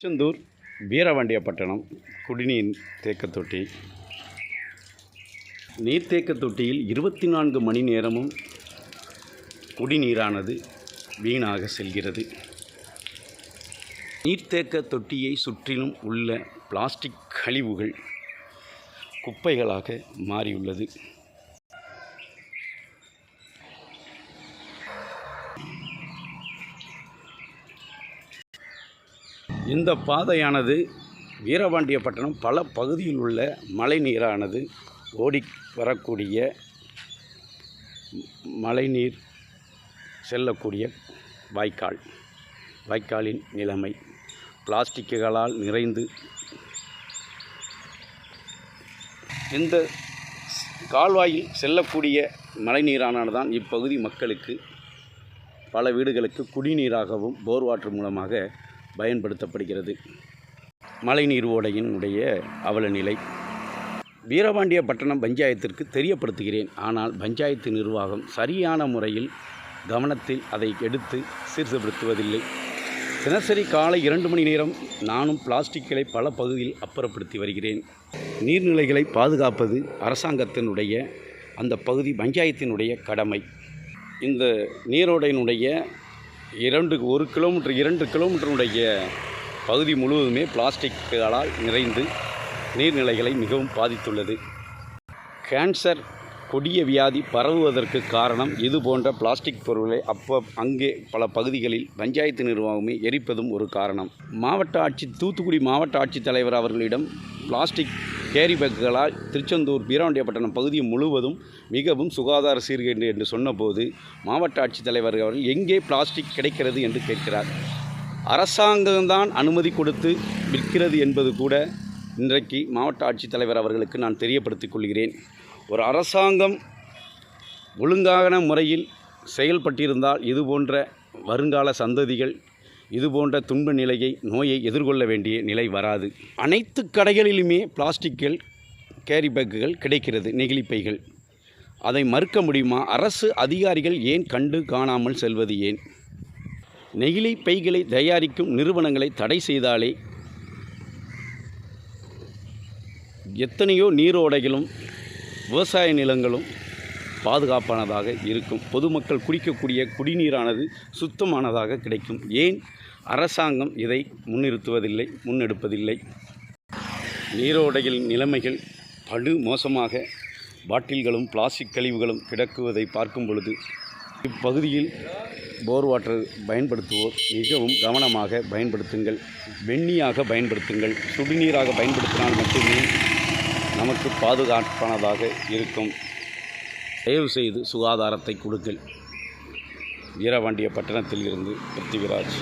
திருச்செந்தூர் வீரவாண்டியப்பட்டினம் குடிநீர் தேக்க தொட்டி. நீர்த்தேக்க தொட்டியில் இருபத்தி நான்கு மணி நேரமும் குடிநீரானது வீணாக செல்கிறது. நீர்த்தேக்க தொட்டியை சுற்றிலும் உள்ள பிளாஸ்டிக் கழிவுகள் குப்பைகளாக மாறியுள்ளது. இந்த பாதையானது வீரபாண்டியப்பட்டினம் பல பகுதியில் உள்ள மழை நீரானது ஓடி வரக்கூடிய மழைநீர் செல்லக்கூடிய வாய்க்கால் வாய்க்காலின் நிலைமை. பிளாஸ்டிக்குகளால் நிறைந்து இந்த கால்வாயில் செல்லக்கூடிய மழைநீரானது தான் இப்பகுதி மக்களுக்கு பல வீடுகளுக்கு குடிநீராகவும் போர் வாட்டர் மூலமாக பயன்படுத்தப்படுகிறது. மழைநீர் ஓடையினுடைய அவலநிலை. வீரபாண்டிய பட்டணம் பஞ்சாயத்திற்கு தெரியப்படுத்துகிறேன். ஆனால் பஞ்சாயத்து நிர்வாகம் சரியான முறையில் கவனத்தில் அதை எடுத்து சீர்திருத்துவதில்லை தினசரி காலை இரண்டு மணி நேரம் நானும் பிளாஸ்டிக்களை பல பகுதியில் அப்புறப்படுத்தி வருகிறேன். நீர்நிலைகளை பாதுகாப்பது அரசாங்கத்தினுடைய அந்த பகுதி பஞ்சாயத்தினுடைய கடமை. இந்த நீரோடையினுடைய இரண்டு ஒரு கிலோமீட்டர் இரண்டு கிலோமீட்டருடைய பகுதி முழுவதுமே பிளாஸ்டிக்குகளால் நிறைந்து நீர்நிலைகளை மிகவும் பாதித்துள்ளது. கேன்சர் கொடிய வியாதி பரவுவதற்கு காரணம் இது போன்ற பிளாஸ்டிக் பொருட்களை அப்போ அங்கே பல பகுதிகளில் பஞ்சாயத்து நிர்வாகமே எரிப்பதும் ஒரு காரணம். மாவட்ட ஆட்சி தூத்துக்குடி மாவட்ட ஆட்சித்தலைவர் அவர்களிடம் பிளாஸ்டிக் கேரி பேக்குகளால் திருச்செந்தூர் வீராண்டியப்பட்டினம் பகுதி முழுவதும் மிகவும் சுகாதார சீர்கேடு என்று சொன்னபோது மாவட்ட ஆட்சித்தலைவர் அவர்கள் எங்கே பிளாஸ்டிக் கிடைக்கிறது? என்று கேட்கிறார். அரசாங்கம்தான் அனுமதி கொடுத்து விற்கிறது என்பது கூட இன்றைக்கு மாவட்ட ஆட்சித்தலைவர் அவர்களுக்கு நான் தெரியப்படுத்திக் கொள்கிறேன். ஒரு அரசாங்கம் ஒழுங்கான முறையில் செயல்பட்டிருந்தால் இது போன்ற வருங்கால சந்ததிகள் இது போன்ற துன்ப நிலையை நோயை எதிர்கொள்ள வேண்டிய நிலை வராது. அனைத்து கடைகளிலுமே பிளாஸ்டிக்கள் கேரி பேக்குகள் கிடைக்கிறது நெகிழிப்பைகள். அதை மறுக்க முடியுமா? அரசு அதிகாரிகள் ஏன் கண்டு காணாமல் செல்வது ஏன்? நெகிழி பைகளை தயாரிக்கும் நிறுவனங்களை தடை செய்தாலே எத்தனையோ நீரோடைகளும் விவசாய நிலங்களும் பாதுகாப்பானதாக இருக்கும். பொதுமக்கள் குடிக்கக்கூடிய குடிநீரானது சுத்தமானதாக கிடைக்கும். ஏன்? அரசாங்கம் இதை முன்னிறுத்துவதில்லை முன்னெடுப்பதில்லை. நீரோடையில் நிலைமைகள் படு மோசமாக பாட்டில்களும் பிளாஸ்டிக் கழிவுகளும் கிடக்குவதை பார்க்கும் பொழுது இப்பகுதியில் போர் வாட்டர் பயன்படுத்துவோர் மிகவும் கவனமாக பயன்படுத்துங்கள். வெண்ணியாக பயன்படுத்துங்கள். சுடுநீராக பயன்படுத்தினால் மட்டுமே நமக்கு பாதுகாப்பானதாக இருக்கும். தயவு செய்து சுகாதாரத்தை கொடுங்கள். வீரவாண்டிய பட்டணத்தில் இருந்து பிருத்திவிராஜ்.